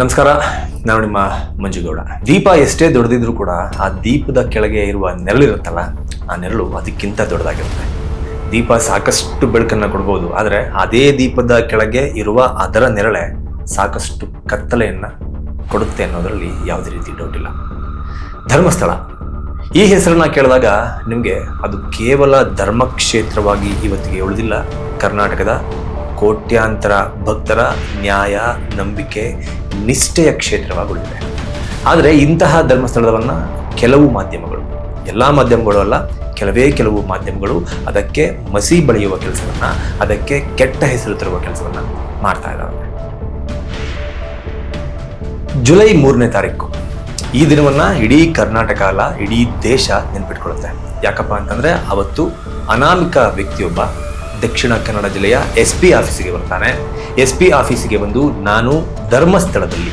ನಮಸ್ಕಾರ, ನಾನು ನಿಮ್ಮ ಮಂಜುಗೌಡ. ದೀಪ ಎಷ್ಟೇ ದೊಡ್ಡದಿದ್ರು ಕೂಡ ಆ ದೀಪದ ಕೆಳಗೆ ಇರುವ ನೆರಳಿರುತ್ತಲ್ಲ ಆ ನೆರಳು ಅದಕ್ಕಿಂತ ದೊಡ್ಡದಾಗಿರುತ್ತೆ. ದೀಪ ಸಾಕಷ್ಟು ಬೆಳಕನ್ನು ಕೊಡ್ಬೋದು, ಆದರೆ ಅದೇ ದೀಪದ ಕೆಳಗೆ ಇರುವ ಅದರ ನೆರಳೆ ಸಾಕಷ್ಟು ಕತ್ತಲೆಯನ್ನು ಕೊಡುತ್ತೆ ಅನ್ನೋದರಲ್ಲಿ ಯಾವುದೇ ರೀತಿ ಡೌಟ್ ಇಲ್ಲ. ಧರ್ಮಸ್ಥಳ. ಈ ಹೆಸರನ್ನ ಕೇಳಿದಾಗ ನಿಮಗೆ ಅದು ಕೇವಲ ಧರ್ಮಕ್ಷೇತ್ರವಾಗಿ ಇವತ್ತಿಗೆ ಉಳಿದಿಲ್ಲ. ಕರ್ನಾಟಕದ ಕೋಟ್ಯಾಂತರ ಭಕ್ತರ ನ್ಯಾಯ, ನಂಬಿಕೆ, ನಿಷ್ಠೆಯ ಕ್ಷೇತ್ರವಾಗಿದೆ ಆದರೆ ಇಂತಹ ಧರ್ಮಸ್ಥಳವನ್ನು ಕೆಲವು ಮಾಧ್ಯಮಗಳು, ಎಲ್ಲ ಮಾಧ್ಯಮಗಳು ಅಲ್ಲ, ಕೆಲವೇ ಕೆಲವು ಮಾಧ್ಯಮಗಳು ಅದಕ್ಕೆ ಮಸಿ ಬಳಿಯುವ ಕೆಲಸವನ್ನು, ಅದಕ್ಕೆ ಕೆಟ್ಟ ಹೆಸರು ತರುವ ಕೆಲಸವನ್ನು ಮಾಡ್ತಾ ಇದ್ದಾವೆ ಜುಲೈ ಮೂರನೇ ತಾರೀಕು, ಈ ದಿನವನ್ನು ಇಡೀ ಕರ್ನಾಟಕ ಅಲ್ಲ, ಇಡೀ ದೇಶ ನೆನ್ಪಿಟ್ಕೊಳ್ಳುತ್ತೆ. ಯಾಕಪ್ಪ ಅಂತಂದರೆ ಅವತ್ತು ಅನಾಮಿಕ ವ್ಯಕ್ತಿಯೊಬ್ಬ ದಕ್ಷಿಣ ಕನ್ನಡ ಜಿಲ್ಲೆಯ ಎಸ್ ಪಿ ಆಫೀಸಿಗೆ ಬರ್ತಾನೆ. ಎಸ್ ಪಿ ಆಫೀಸಿಗೆ ಬಂದು ನಾನು ಧರ್ಮಸ್ಥಳದಲ್ಲಿ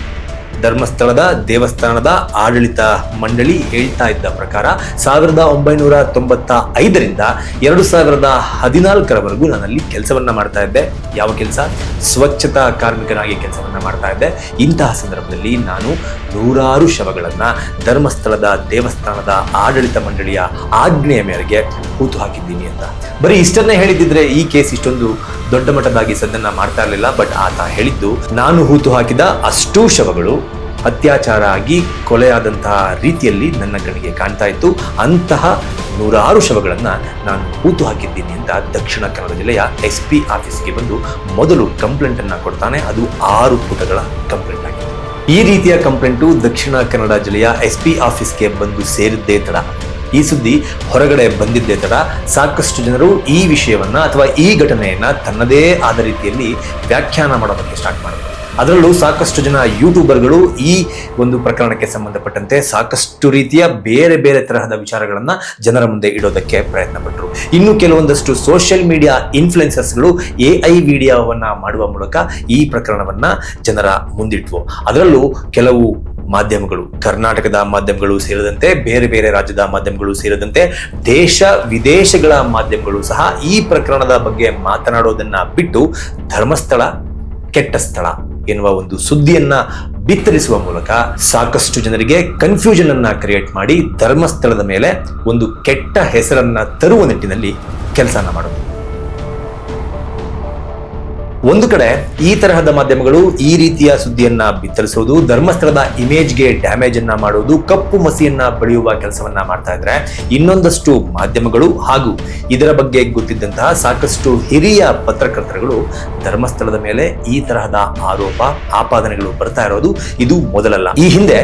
ಧರ್ಮಸ್ಥಳದ ದೇವಸ್ಥಾನದ ಆಡಳಿತ ಮಂಡಳಿ ಹೇಳ್ತಾ ಇದ್ದ ಪ್ರಕಾರ ಸಾವಿರದ ಒಂಬೈನೂರ ತೊಂಬತ್ತ ಐದರಿಂದ ಎರಡು ಸಾವಿರದ ಹದಿನಾಲ್ಕರವರೆಗೂ ನಾನಲ್ಲಿ ಕೆಲಸವನ್ನ ಮಾಡ್ತಾ ಇದ್ದೆ. ಯಾವ ಕೆಲಸ? ಸ್ವಚ್ಛತಾ ಕಾರ್ಮಿಕನಾಗಿ ಕೆಲಸವನ್ನ ಮಾಡ್ತಾ ಇದ್ದೆ. ಇಂತಹ ಸಂದರ್ಭದಲ್ಲಿ ನಾನು ನೂರಾರು ಶವಗಳನ್ನ ಧರ್ಮಸ್ಥಳದ ದೇವಸ್ಥಾನದ ಆಡಳಿತ ಮಂಡಳಿಯ ಆಜ್ಞೆಯ ಮೇರೆಗೆ ಕೂತು ಹಾಕಿದ್ದೀನಿ ಅಂತ. ಬರೀ ಇಷ್ಟನ್ನೇ ಹೇಳಿದ್ದಿದ್ರೆ ಈ ಕೇಸ್ ಇಷ್ಟೊಂದು ದೊಡ್ಡ ಮಟ್ಟದಾಗಿ ಸದ್ದನ್ನ ಮಾಡ್ತಾ ಇರಲಿಲ್ಲ ಬಟ್ ಆತ ಹೇಳಿದ್ದು, ನಾನು ಹೂತು ಹಾಕಿದ ಅಷ್ಟೂ ಶವಗಳು ಅತ್ಯಾಚಾರ ಆಗಿ ಕೊಲೆಯಾದಂತಹ ರೀತಿಯಲ್ಲಿ ನನ್ನ ಕಣ್ಣಿಗೆ ಕಾಣ್ತಾ ಇತ್ತು. ಅಂತಹ ನೂರಾರು ಶವಗಳನ್ನು ನಾನು ಹೂತು ಹಾಕಿದ್ದೀನಿ ಅಂತ ದಕ್ಷಿಣ ಕನ್ನಡ ಜಿಲ್ಲೆಯ ಎಸ್ ಪಿ ಆಫೀಸ್ಗೆ ಬಂದು ಮೊದಲು ಕಂಪ್ಲೇಂಟ್ ಅನ್ನ ಕೊಡ್ತಾನೆ. ಅದು ಆರು ಪುಟಗಳ ಕಂಪ್ಲೇಂಟ್ ಆಗಿದೆ ಈ ರೀತಿಯ ಕಂಪ್ಲೇಂಟು ದಕ್ಷಿಣ ಕನ್ನಡ ಜಿಲ್ಲೆಯ ಎಸ್ ಪಿ ಆಫೀಸ್ಗೆ ಬಂದು ಸೇರಿದ್ದೇ ತಡ. ಈ ಸುದ್ದಿ ಹೊರಗಡೆ ಬಂದಿದ್ದೇ ತಡ. ಸಾಕಷ್ಟು ಜನರು ಈ ವಿಷಯವನ್ನ ಅಥವಾ ಈ ಘಟನೆಯನ್ನ ತನ್ನದೇ ಆದ ರೀತಿಯಲ್ಲಿ ವ್ಯಾಖ್ಯಾನ ಮಾಡೋದಕ್ಕೆ ಸ್ಟಾರ್ಟ್ ಮಾಡಿದ್ರು. ಅದರಲ್ಲೂ ಸಾಕಷ್ಟು ಜನ ಯೂಟ್ಯೂಬರ್ಗಳು ಈ ಒಂದು ಪ್ರಕರಣಕ್ಕೆ ಸಂಬಂಧಪಟ್ಟಂತೆ ಸಾಕಷ್ಟು ರೀತಿಯ ಬೇರೆ ಬೇರೆ ತರಹದ ವಿಚಾರಗಳನ್ನು ಜನರ ಮುಂದೆ ಇಡೋದಕ್ಕೆ ಪ್ರಯತ್ನ ಪಟ್ಟರು ಇನ್ನು ಕೆಲವೊಂದಷ್ಟು ಸೋಷಿಯಲ್ ಮೀಡಿಯಾ ಇನ್ಫ್ಲುಯೆನ್ಸರ್ಸ್ಗಳು ಎ ಐ ವಿಡಿಯೋವನ್ನು ಮಾಡುವ ಮೂಲಕ ಈ ಪ್ರಕರಣವನ್ನು ಜನರ ಮುಂದಿಟ್ವು. ಅದರಲ್ಲೂ ಕೆಲವು ಮಾಧ್ಯಮಗಳು, ಕರ್ನಾಟಕದ ಮಾಧ್ಯಮಗಳು ಸೇರಿದಂತೆ, ಬೇರೆ ಬೇರೆ ರಾಜ್ಯದ ಮಾಧ್ಯಮಗಳು ಸೇರಿದಂತೆ, ದೇಶ ವಿದೇಶಗಳ ಮಾಧ್ಯಮಗಳು ಸಹ ಈ ಪ್ರಕರಣದ ಬಗ್ಗೆ ಮಾತನಾಡೋದನ್ನ ಬಿಟ್ಟು ಧರ್ಮಸ್ಥಳ, ಕೆಟ್ಟ ಸ್ಥಳ ಎನ್ನುವ ಒಂದು ಸುದ್ದಿಯನ್ನ ಬಿತ್ತರಿಸುವ ಮೂಲಕ ಸಾಕಷ್ಟು ಜನರಿಗೆ ಕನ್ಫ್ಯೂಷನ್ ಅನ್ನ ಕ್ರಿಯೇಟ್ ಮಾಡಿ ಧರ್ಮಸ್ಥಳದ ಮೇಲೆ ಒಂದು ಕೆಟ್ಟ ಹೆಸರನ್ನ ತರುವ ನಿಟ್ಟಿನಲ್ಲಿ ಕೆಲಸನ ಮಾಡೋದು. ಒಂದು ಕಡೆ ಈ ತರಹದ ಮಾಧ್ಯಮಗಳು ಈ ರೀತಿಯ ಸುದ್ದಿಯನ್ನ ಬಿತ್ತರಿಸೋದು, ಧರ್ಮಸ್ಥಳದ ಇಮೇಜ್ಗೆ ಡ್ಯಾಮೇಜ್ ಅನ್ನ ಮಾಡುವುದು ಕಪ್ಪು ಮಸಿಯನ್ನ ಬಳಿಯುವ ಕೆಲಸವನ್ನ ಮಾಡ್ತಾ ಇದ್ರೆ ಇನ್ನೊಂದಷ್ಟು ಮಾಧ್ಯಮಗಳು ಹಾಗೂ ಇದರ ಬಗ್ಗೆ ಗೊತ್ತಿದ್ದಂತಹ ಸಾಕಷ್ಟು ಹಿರಿಯ ಪತ್ರಕರ್ತರುಗಳು ಧರ್ಮಸ್ಥಳದ ಮೇಲೆ ಈ ತರಹದ ಆರೋಪ, ಆಪಾದನೆಗಳು ಬರ್ತಾ ಇರೋದು ಇದು ಮೊದಲಲ್ಲ. ಈ ಹಿಂದೆ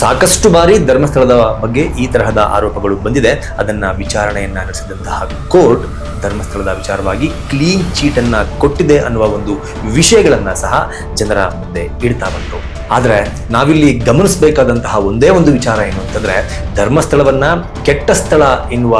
ಸಾಕಷ್ಟು ಬಾರಿ ಧರ್ಮಸ್ಥಳದ ಬಗ್ಗೆ ಈ ತರಹದ ಆರೋಪಗಳು ಬಂದಿದೆ. ಅದನ್ನ ವಿಚಾರಣೆಯನ್ನ ನಡೆಸಿದಂತಹ ಕೋರ್ಟ್ ಧರ್ಮಸ್ಥಳದ ವಿಚಾರವಾಗಿ ಕ್ಲೀನ್ ಚೀಟ್ ಅನ್ನ ಕೊಟ್ಟಿದೆ ಅನ್ನುವ ಒಂದು ವಿಷಯಗಳನ್ನ ಸಹ ಜನರ ಮುಂದೆ ಇಡ್ತಾ ಬಂದರು. ಆದರೆ ನಾವಿಲ್ಲಿ ಗಮನಿಸಬೇಕಾದಂತಹ ಒಂದೇ ಒಂದು ವಿಚಾರ ಏನು ಅಂತಂದ್ರೆ, ಧರ್ಮಸ್ಥಳವನ್ನ ಕೆಟ್ಟ ಸ್ಥಳ ಎನ್ನುವ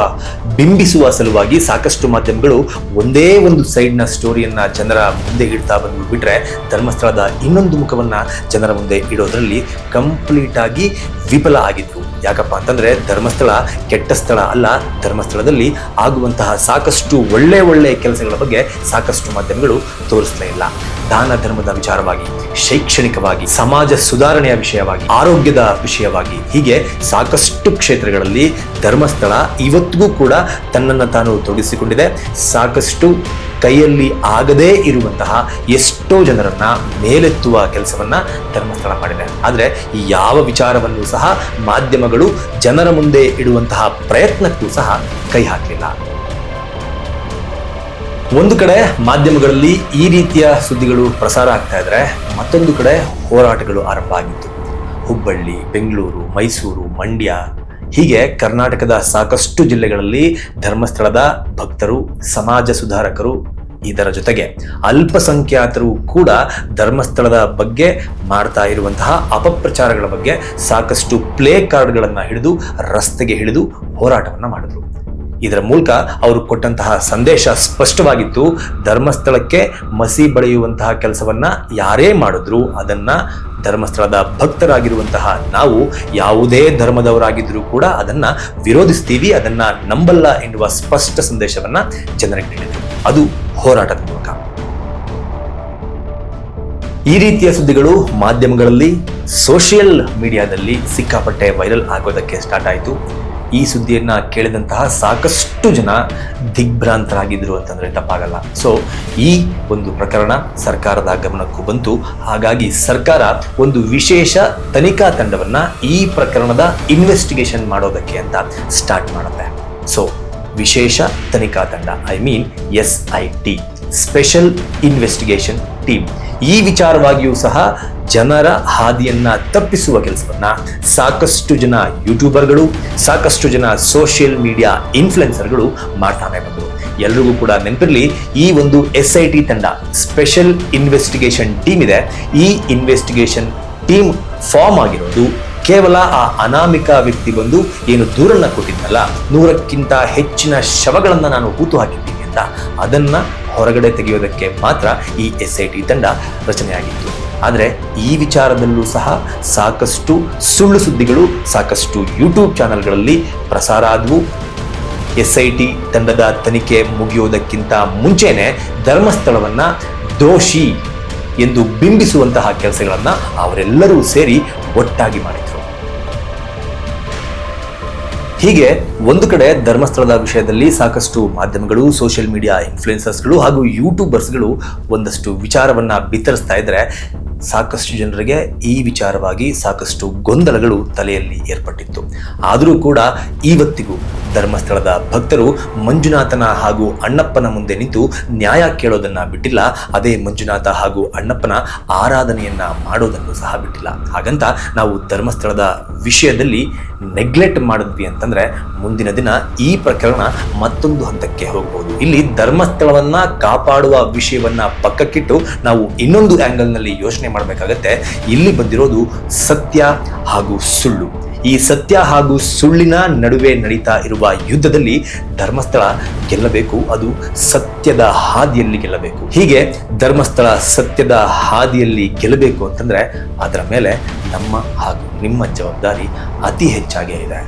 ಬಿಂಬಿಸುವ ಸಲುವಾಗಿ ಸಾಕಷ್ಟು ಮಾಧ್ಯಮಗಳು ಒಂದೇ ಒಂದು ಸೈಡ್ನ ಸ್ಟೋರಿಯನ್ನ ಜನರ ಮುಂದೆ ಇಡ್ತಾ ಬಂದು ಬಿಟ್ರೆ ಧರ್ಮಸ್ಥಳದ ಇನ್ನೊಂದು ಮುಖವನ್ನ ಜನರ ಮುಂದೆ ಇಡೋದ್ರಲ್ಲಿ ಕಂಪ್ಲೀಟ್ ಆಗಿ ವಿಫಲ ಆಗಿದ್ರು ಯಾಕಪ್ಪ ಅಂತಂದ್ರೆ ಧರ್ಮಸ್ಥಳ ಕೆಟ್ಟ ಸ್ಥಳ ಅಲ್ಲ. ಧರ್ಮಸ್ಥಳದಲ್ಲಿ ಆಗುವಂತಹ ಸಾಕಷ್ಟು ಒಳ್ಳೆ ಒಳ್ಳೆ ಕೆಲಸಗಳ ಬಗ್ಗೆ ಸಾಕಷ್ಟು ಮಾಧ್ಯಮಗಳು ತೋರಿಸ್ತಾ ಇಲ್ಲ. ದಾನ ಧರ್ಮದ ವಿಚಾರವಾಗಿ, ಶೈಕ್ಷಣಿಕವಾಗಿ, ಸಮಾಜ ಸುಧಾರಣೆಯ ವಿಷಯವಾಗಿ, ಆರೋಗ್ಯದ ವಿಷಯವಾಗಿ, ಹೀಗೆ ಸಾಕಷ್ಟು ಕ್ಷೇತ್ರಗಳಲ್ಲಿ ಧರ್ಮಸ್ಥಳ ಇವತ್ತಿಗೂ ಕೂಡ ತನ್ನನ್ನು ತಾನು ತೊಡಗಿಸಿಕೊಂಡಿದೆ. ಸಾಕಷ್ಟು ಕೈಯಲ್ಲಿ ಆಗದೇ ಇರುವಂತಹ ಎಷ್ಟೋ ಜನರನ್ನ ಮೇಲೆತ್ತುವ ಕೆಲಸವನ್ನ ಧರ್ಮಸ್ಥಳ ಮಾಡಿದೆ. ಆದರೆ ಯಾವ ವಿಚಾರವನ್ನು ಸಹ ಮಾಧ್ಯಮಗಳು ಜನರ ಮುಂದೆ ಇಡುವಂತಹ ಪ್ರಯತ್ನಕ್ಕೂ ಸಹ ಕೈ ಹಾಕಲಿಲ್ಲ. ಒಂದು ಕಡೆ ಮಾಧ್ಯಮಗಳಲ್ಲಿ ಈ ರೀತಿಯ ಸುದ್ದಿಗಳು ಪ್ರಸಾರ ಆಗ್ತಾ ಇದ್ರೆ ಮತ್ತೊಂದು ಕಡೆ ಹೋರಾಟಗಳು ಆರಂಭ ಆಗಿತ್ತು. ಹುಬ್ಬಳ್ಳಿ, ಬೆಂಗಳೂರು, ಮೈಸೂರು, ಮಂಡ್ಯ, ಹೀಗೆ ಕರ್ನಾಟಕದ ಸಾಕಷ್ಟು ಜಿಲ್ಲೆಗಳಲ್ಲಿ ಧರ್ಮಸ್ಥಳದ ಭಕ್ತರು, ಸಮಾಜ ಸುಧಾರಕರು ಇದರ ಜೊತೆಗೆ ಅಲ್ಪಸಂಖ್ಯಾತರು ಕೂಡ ಧರ್ಮಸ್ಥಳದ ಬಗ್ಗೆ ಮಾಡ್ತಾ ಇರುವಂತಹ ಅಪಪ್ರಚಾರಗಳ ಬಗ್ಗೆ ಸಾಕಷ್ಟು ಪ್ಲೇ ಕಾರ್ಡ್ಗಳನ್ನು ಹಿಡಿದು ರಸ್ತೆಗೆ ಹಿಡಿದು ಹೋರಾಟವನ್ನು ಮಾಡಿದ್ರು. ಇದರ ಮೂಲಕ ಅವರು ಕೊಟ್ಟಂತಹ ಸಂದೇಶ ಸ್ಪಷ್ಟವಾಗಿತ್ತು. ಧರ್ಮಸ್ಥಳಕ್ಕೆ ಮಸಿ ಬಳಿಯುವಂತಹ ಕೆಲಸವನ್ನ ಯಾರೇ ಮಾಡಿದ್ರು ಅದನ್ನ ಧರ್ಮಸ್ಥಳದ ಭಕ್ತರಾಗಿರುವಂತಹ ನಾವು ಯಾವುದೇ ಧರ್ಮದವರಾಗಿದ್ರೂ ಕೂಡ ಅದನ್ನ ವಿರೋಧಿಸ್ತೀವಿ, ಅದನ್ನ ನಂಬಲ್ಲ ಎನ್ನುವ ಸ್ಪಷ್ಟ ಸಂದೇಶವನ್ನ ಜನರಿಗೆ ನೀಡಿದ್ರು. ಅದು ಹೋರಾಟದ ಮೂಲಕ. ಈ ರೀತಿಯ ಸುದ್ದಿಗಳು ಮಾಧ್ಯಮಗಳಲ್ಲಿ, ಸೋಷಿಯಲ್ ಮೀಡಿಯಾದಲ್ಲಿ ಸಿಕ್ಕಾಪಟ್ಟೆ ವೈರಲ್ ಆಗೋದಕ್ಕೆ ಸ್ಟಾರ್ಟ್ ಆಯಿತು. ಈ ಸುದ್ದಿಯನ್ನ ಕೇಳಿದಂತಹ ಸಾಕಷ್ಟು ಜನ ದಿಗ್ಭ್ರಾಂತರಾಗಿದ್ರು ಅಂತಂದ್ರೆ ತಪ್ಪಾಗಲ್ಲ. ಸೊ ಈ ಒಂದು ಪ್ರಕರಣ ಸರ್ಕಾರದ ಗಮನಕ್ಕೂ ಬಂತು. ಹಾಗಾಗಿ ಸರ್ಕಾರ ಒಂದು ವಿಶೇಷ ತನಿಖಾ ತಂಡವನ್ನ ಈ ಪ್ರಕರಣದ ಇನ್ವೆಸ್ಟಿಗೇಷನ್ ಮಾಡೋದಕ್ಕೆ ಅಂತ ಸ್ಟಾರ್ಟ್ ಮಾಡುತ್ತೆ. ಸೊ ವಿಶೇಷ ತನಿಖಾ ತಂಡ I mean S I T special investigation team. ಈ ವಿಚಾರವಾಗಿಯೂ ಸಹ ಜನರ ಹಾದಿಯನ್ನ ತಪ್ಪಿಸುವ ಕೆಲಸವನ್ನ ಸಾಕಷ್ಟು ಜನ ಯೂಟ್ಯೂಬರ್ಗಳು, ಸಾಕಷ್ಟು ಜನ ಸೋಷಿಯಲ್ ಮೀಡಿಯಾ ಇನ್ಫ್ಲುಯೆನ್ಸರ್ಗಳು ಮಾಡ್ತಾನೆ ಬಂದರು. ಎಲ್ರಿಗೂ ಕೂಡ ನೆನಪಿರಲಿ, ಈ ಒಂದು ಎಸ್ ಐ ಟಿ ತಂಡ ಸ್ಪೆಷಲ್ ಇನ್ವೆಸ್ಟಿಗೇಷನ್ ಟೀಮ್ ಇದೆ. ಈ ಇನ್ವೆಸ್ಟಿಗೇಷನ್ ಟೀಮ್ ಫಾರ್ಮ್ ಆಗಿರೋದು ಕೇವಲ ಆ ಅನಾಮಿಕ ವ್ಯಕ್ತಿ ಬಂದು ಏನು ದೂರನ್ನ ಕೊಟ್ಟಿದ್ದಲ್ಲ, ನೂರಕ್ಕಿಂತ ಹೆಚ್ಚಿನ ಶವಗಳನ್ನು ನಾನು ಹೂತು ಹಾಕಿದ್ದೀನಿ ಅಂತ ಅದನ್ನ ಹೊರಗಡೆ ತೆಗೆಯೋದಕ್ಕೆ ಮಾತ್ರ ಈ ಎಸ್ ಐ ಟಿ ತಂಡ ರಚನೆಯಾಗಿತ್ತು. ಆದರೆ ಈ ವಿಚಾರದಲ್ಲೂ ಸಹ ಸಾಕಷ್ಟು ಸುಳ್ಳು ಸುದ್ದಿಗಳು, ಸಾಕಷ್ಟು ಯೂಟ್ಯೂಬ್ ಚಾನೆಲ್ಗಳಲ್ಲಿ ಪ್ರಸಾರ ಆದವು. ಎಸ್ ಐ ಟಿ ತಂಡದ ತನಿಖೆ ಮುಗಿಯೋದಕ್ಕಿಂತ ಮುಂಚೆನೆ ಧರ್ಮಸ್ಥಳವನ್ನ ದೋಷಿ ಎಂದು ಬಿಂಬಿಸುವಂತಹ ಕೆಲಸಗಳನ್ನು ಅವರೆಲ್ಲರೂ ಸೇರಿ ಒಟ್ಟಾಗಿ ಮಾಡಿದ್ರು. ಹೀಗೆ ಒಂದು ಕಡೆ ಧರ್ಮಸ್ಥಳದ ವಿಷಯದಲ್ಲಿ ಸಾಕಷ್ಟು ಮಾಧ್ಯಮಗಳು ಸೋಷಿಯಲ್ ಮೀಡಿಯಾ ಇನ್ಫ್ಲುಯೆನ್ಸರ್ಸ್ಗಳು ಹಾಗೂ ಯೂಟ್ಯೂಬರ್ಸ್ಗಳು ಒಂದಷ್ಟು ವಿಚಾರವನ್ನು ಬಿತ್ತರಿಸ್ತಾ ಇದ್ರೆ ಸಾಕಷ್ಟು ಜನರಿಗೆ ಈ ವಿಚಾರವಾಗಿ ಸಾಕಷ್ಟು ಗೊಂದಲಗಳು ತಲೆಯಲ್ಲಿ ಏರ್ಪಟ್ಟಿತ್ತು. ಆದರೂ ಕೂಡ ಇವತ್ತಿಗೂ ಧರ್ಮಸ್ಥಳದ ಭಕ್ತರು ಮಂಜುನಾಥನ ಹಾಗೂ ಅಣ್ಣಪ್ಪನ ಮುಂದೆ ನಿಂತು ನ್ಯಾಯ ಕೇಳೋದನ್ನ ಬಿಟ್ಟಿಲ್ಲ. ಅದೇ ಮಂಜುನಾಥ ಹಾಗೂ ಅಣ್ಣಪ್ಪನ ಆರಾಧನೆಯನ್ನ ಮಾಡೋದನ್ನು ಸಹ ಬಿಟ್ಟಿಲ್ಲ. ಹಾಗಂತ ನಾವು ಧರ್ಮಸ್ಥಳದ ವಿಷಯದಲ್ಲಿ ನೆಗ್ಲೆಕ್ಟ್ ಮಾಡಿದ್ವಿ ಅಂತಂದ್ರೆ ಮುಂದಿನ ದಿನ ಈ ಪ್ರಕರಣ ಮತ್ತೊಂದು ಹಂತಕ್ಕೆ ಹೋಗಬಹುದು ಇಲ್ಲಿ ಧರ್ಮಸ್ಥಳವನ್ನ ಕಾಪಾಡುವ ವಿಷಯವನ್ನ ಪಕ್ಕಕ್ಕಿಟ್ಟು ನಾವು ಇನ್ನೊಂದು ಆಂಗಲ್ನಲ್ಲಿ ಯೋಚನೆ ಮಾಡಬೇಕಾಗತ್ತೆ. ಇಲ್ಲಿ ಬಂದಿರೋದು ಸತ್ಯ ಹಾಗೂ ಸುಳ್ಳು. ಈ ಸತ್ಯ ಹಾಗೂ ಸುಳ್ಳಿನ ನಡುವೆ ನಡೀತಾ ಇರುವ ಯುದ್ಧದಲ್ಲಿ ಧರ್ಮಸ್ಥಳ ಗೆಲ್ಲಬೇಕು. ಅದು ಸತ್ಯದ ಹಾದಿಯಲ್ಲಿ ಗೆಲ್ಲಬೇಕು. ಹೀಗೆ ಧರ್ಮಸ್ಥಳ ಸತ್ಯದ ಹಾದಿಯಲ್ಲಿ ಗೆಲ್ಲಬೇಕು ಅಂತಂದರೆ ಅದರ ಮೇಲೆ ನಮ್ಮ ಹಾಗೂ ನಿಮ್ಮ ಜವಾಬ್ದಾರಿ ಅತಿ ಹೆಚ್ಚಾಗೇ ಇದೆ.